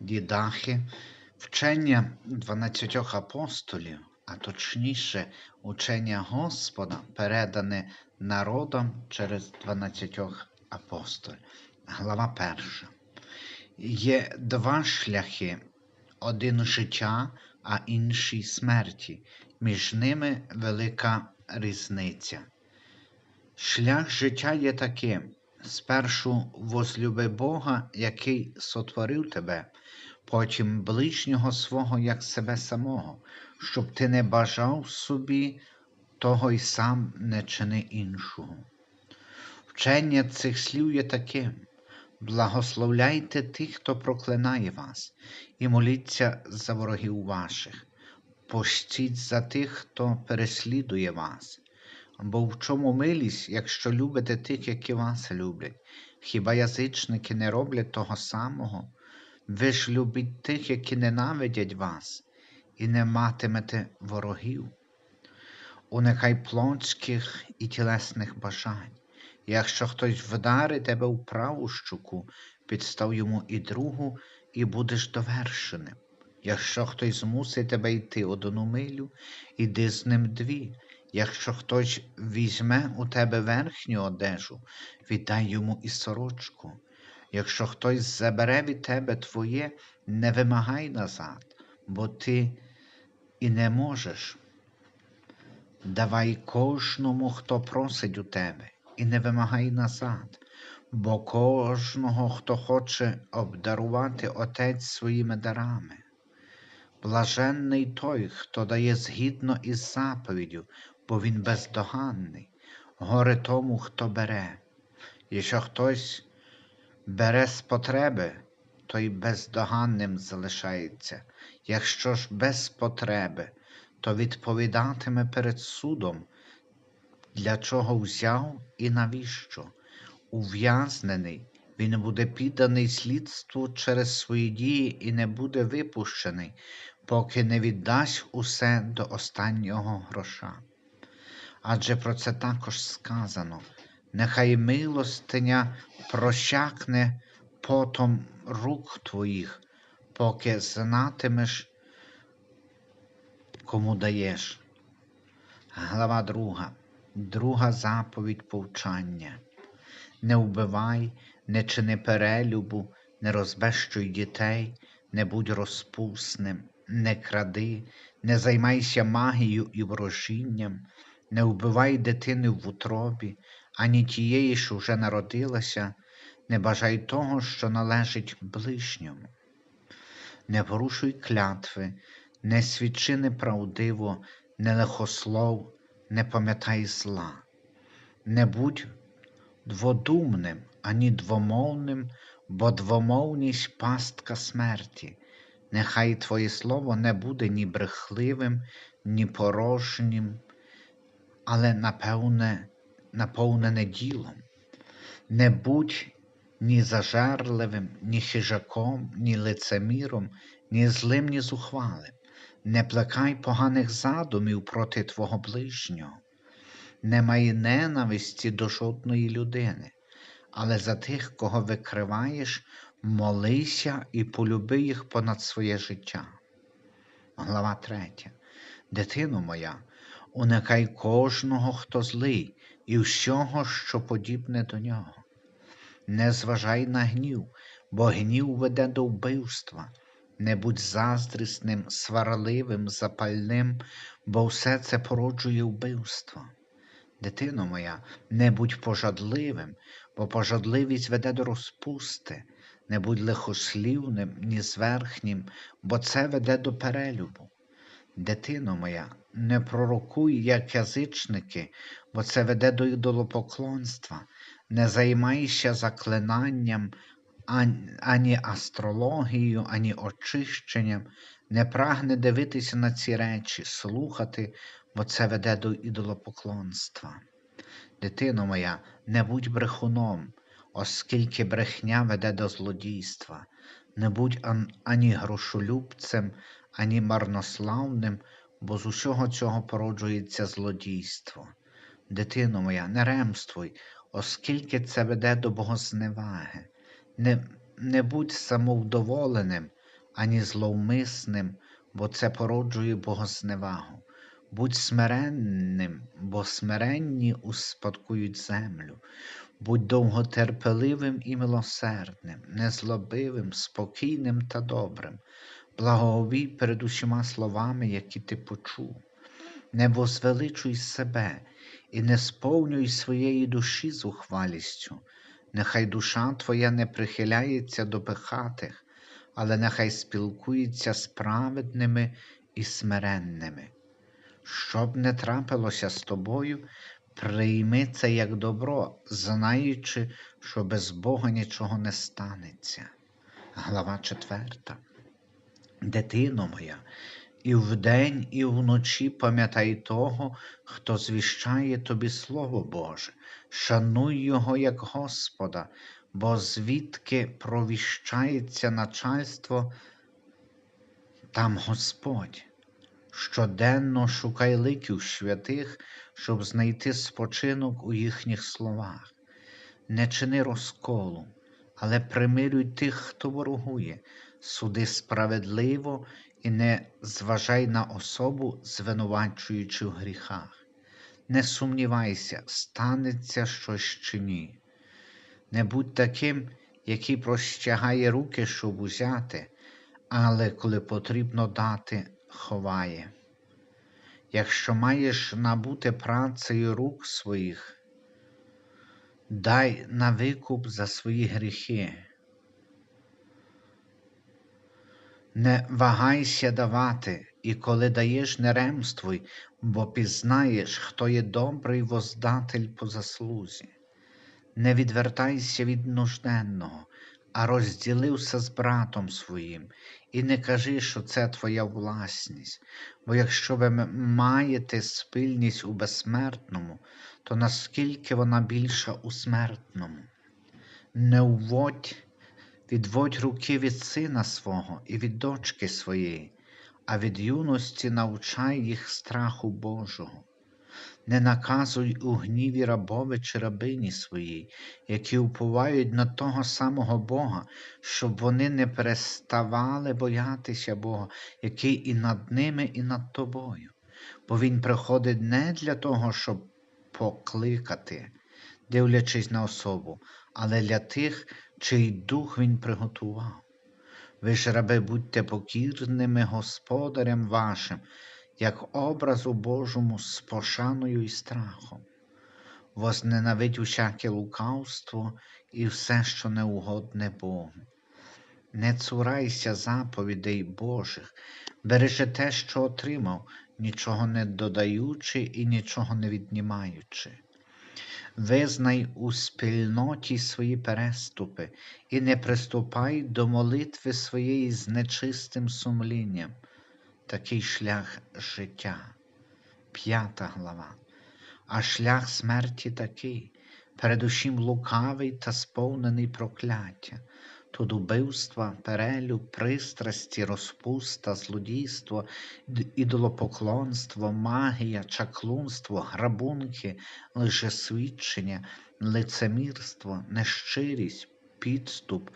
дідахи, вчення дванадцятьох апостолів, а точніше, учення Господа, передане народом через дванадцятьох апостолів. Глава перша. Є два шляхи: один життя, а інший смерті. Між ними велика різниця. Шлях життя є таким: спершу возлюби Бога, який сотворив тебе, потім ближнього свого як себе самого, щоб ти не бажав собі, того й сам не чини іншого. Вчення цих слів є таким. Благословляйте тих, хто проклинає вас, і моліться за ворогів ваших, постіть за тих, хто переслідує вас. Бо в чому милість, якщо любите тих, які вас люблять? Хіба язичники не роблять того самого? Ви ж любіть тих, які ненавидять вас, і не матимете ворогів. Уникай плотських і тілесних бажань. Якщо хтось вдарить тебе в праву щуку, підстав йому і другу, і будеш довершеним. Якщо хтось змусить тебе йти одну милю, іди з ним дві. Якщо хтось візьме у тебе верхню одежу, віддай йому і сорочку. Якщо хтось забере від тебе твоє, не вимагай назад, бо ти і не можеш. Давай кожному, хто просить у тебе, і не вимагай назад, бо кожного, хто хоче обдарувати Отець своїми дарами. Блаженний той, хто дає згідно із заповіддю, бо він бездоганний, горе тому, хто бере. Якщо хтось бере з потреби, то й бездоганним залишається. Якщо ж без потреби, то відповідатиме перед судом, для чого взяв і навіщо. Ув'язнений, він буде підданий слідству через свої дії і не буде випущений, поки не віддасть усе до останнього гроша. Адже про це також сказано нехай милостиня прощакне потом рук твоїх, поки знатимеш, кому даєш. Глава друга. Друга заповідь повчання. Не вбивай, не чини перелюбу, не розбещуй дітей, не будь розпусним, не кради, не займайся магією і ворожінням, не вбивай дитини в утробі, ані тієї, що вже народилася, не бажай того, що належить ближньому. Не порушуй клятви, не свідчи неправдиво, не лихослов, не пам'ятай зла, не будь дводумним, ані двомовним, бо двомовність пастка смерті. Нехай Твоє слово не буде ні брехливим, ні порожнім, але напевне, наповнене ділом. Не будь ні зажерливим, ні хижаком, ні лицеміром, ні злим, ні зухвалим. Не плекай поганих задумів проти Твого ближнього, не май ненависті до жодної людини, але за тих, кого викриваєш, молися і полюби їх понад своє життя. Глава 3. Дитино моя, уникай кожного, хто злий, і всього, що подібне до нього. Не зважай на гнів, бо гнів веде до вбивства. Не будь заздрісним, сварливим, запальним, бо все це породжує вбивство. Дитино моя, не будь пожадливим, бо пожадливість веде до розпусти, не будь лихослівним, ні зверхнім, бо це веде до перелюбу. Дитино моя, не пророкуй, як язичники, бо це веде до ідолопоклонства, не займайся заклинанням ані астрологією, ані очищенням, не прагне дивитися на ці речі, слухати, бо це веде до ідолопоклонства. Дитино моя, не будь брехуном, оскільки брехня веде до злодійства, не будь ані грошолюбцем, ані марнославним, бо з усього цього породжується злодійство. Дитино моя, не ремствуй, оскільки це веде до богозневаги. Не, не будь самовдоволеним, ані зловмисним, бо це породжує богозневагу. Будь смиренним, бо смиренні успадкують землю. Будь довготерпеливим і милосердним, незлобивим, спокійним та добрим, благовій перед усіма словами, які ти почув. Не возвеличуй себе і не сповнюй своєї душі зухвалістю. Нехай душа твоя не прихиляється до пихатих, але нехай спілкується з праведними і смиренними. Щоб не трапилося з тобою, прийми це як добро, знаючи, що без Бога нічого не станеться. Глава четверта. Дитино моя, і вдень, і вночі пам'ятай того, хто звіщає тобі Слово Боже, шануй Його як Господа, бо звідки провіщається начальство, там Господь. Щоденно шукай ликів святих, щоб знайти спочинок у їхніх словах. Не чини розколу, але примирюй тих, хто ворогує, суди справедливо і не зважай на особу, звинувачуючи в гріхах. Не сумнівайся, станеться щось чи ні. Не будь таким, який простягає руки, щоб узяти, але коли потрібно дати, ховає. Якщо маєш набути працею рук своїх, дай на викуп за свої гріхи. Не вагайся давати, і коли даєш, не ремствуй, бо пізнаєш, хто є добрий воздатель по заслузі. Не відвертайся від нужденного, а розділився з братом своїм, і не кажи, що це твоя власність, бо якщо ви маєте спільність у безсмертному, то наскільки вона більша у смертному? Не уводь, відводь руки від сина свого і від дочки своєї, а від юності навчай їх страху Божого. Не наказуй у гніві рабові чи рабині своїй, які уповають на того самого Бога, щоб вони не переставали боятися Бога, який і над ними, і над тобою. Бо Він приходить не для того, щоб покликати, дивлячись на особу, але для тих, чий дух Він приготував. Ви ж, раби, будьте покірними господарям вашим, як образу Божому з пошаною і страхом. Возненавидь усяке лукавство і все, що неугодне Богу. Не цурайся заповідей Божих, бережи те, що отримав, нічого не додаючи і нічого не віднімаючи. Визнай у спільноті свої переступи і не приступай до молитви своєї з нечистим сумлінням такий шлях життя. П'ята глава. А шлях смерті такий, передусім лукавий та сповнений прокляття, тут убивства, перелюб, пристрасті, розпуста, злодійство, ідолопоклонство, магія, чаклунство, грабунки, лжесвідчення, лицемірство, нещирість, підступ,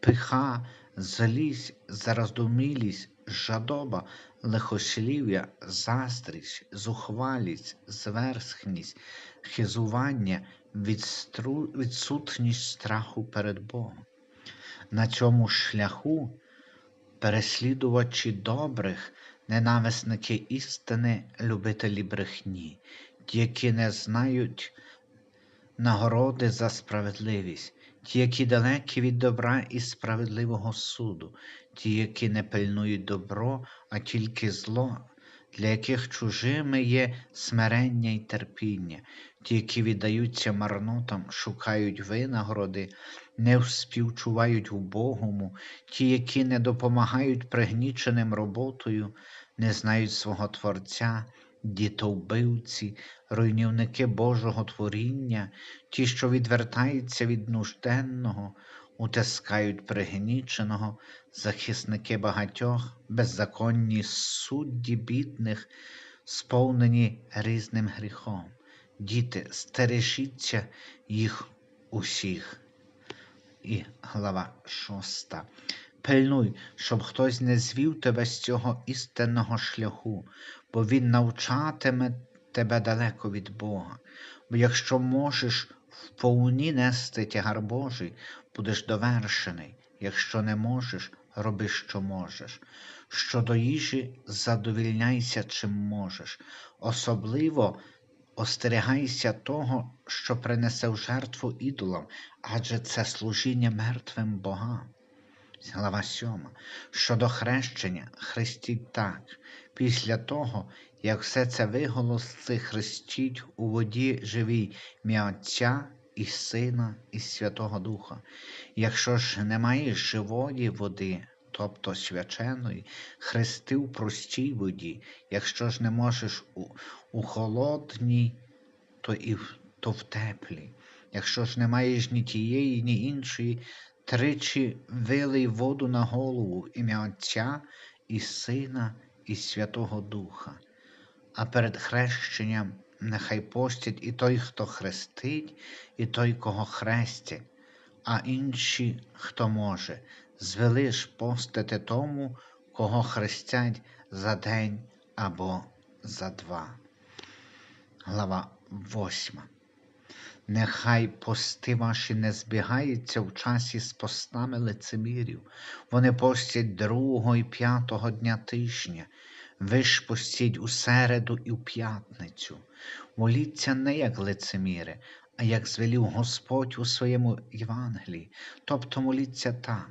пиха, злість, зараздумілість, жадоба, лихослів'я, заздрість, зухвалість, зверхність, хизування, відстру... відсутність страху перед Богом. На цьому шляху переслідувачі добрих, ненависники істини, любителі брехні, ті, які не знають нагороди за справедливість, ті, які далекі від добра і справедливого суду, ті, які не пильнують добро, а тільки зло, для яких чужими є смирення й терпіння, ті, які віддаються марнотам, шукають винагороди, не співчувають убогому, ті, які не допомагають пригніченим роботою, не знають свого Творця, дітовбивці, руйнівники Божого творіння, ті, що відвертаються від нужденного, утискають пригніченого, захисники багатьох, беззаконні судді бідних, сповнені різним гріхом. Діти, стережіться їх усіх. І глава шоста. Пильнуй, щоб хтось не звів тебе з цього істинного шляху, бо він навчатиме тебе далеко від Бога. Бо якщо можеш вповні нести тягар Божий, будеш довершений. Якщо не можеш, роби, що можеш. Щодо їжі, задовільняйся, чим можеш. Особливо остерігайся того, що принесе в жертву ідолам, адже це служіння мертвим богам. Глава 7. Щодо хрещення, хрестіть так. Після того, як все це виголосили, хрестіть у воді живій ім'я Отця і Сина, і Святого Духа. Якщо ж немає живої води, тобто свяченої, хрести в простій воді, якщо ж не можеш у, у холодній, то і в, то в теплій. Якщо ж не маєш ні тієї, ні іншої, тричі вилий воду на голову ім'я Отця і Сина, і Святого Духа. А перед хрещенням нехай постять і той, хто хрестить, і той, кого хрестять, а інші, хто може, звелиш постити тому, кого хрестять за день або за два. Глава восьма. Нехай пости ваші не збігаються в часі з постами лицемірів. Вони постять другого і п'ятого дня тижня. Ви ж постіть у середу і в п'ятницю. Моліться не як лицеміри, а як звелів Господь у своєму Євангелії. Тобто моліться так,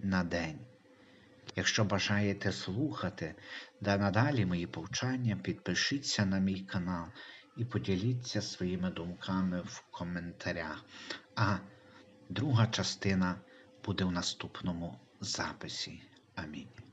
на день. Якщо бажаєте слухати да надалі мої повчання, підпишіться на мій канал і поділіться своїми думками в коментарях. А друга частина буде в наступному записі. Амінь.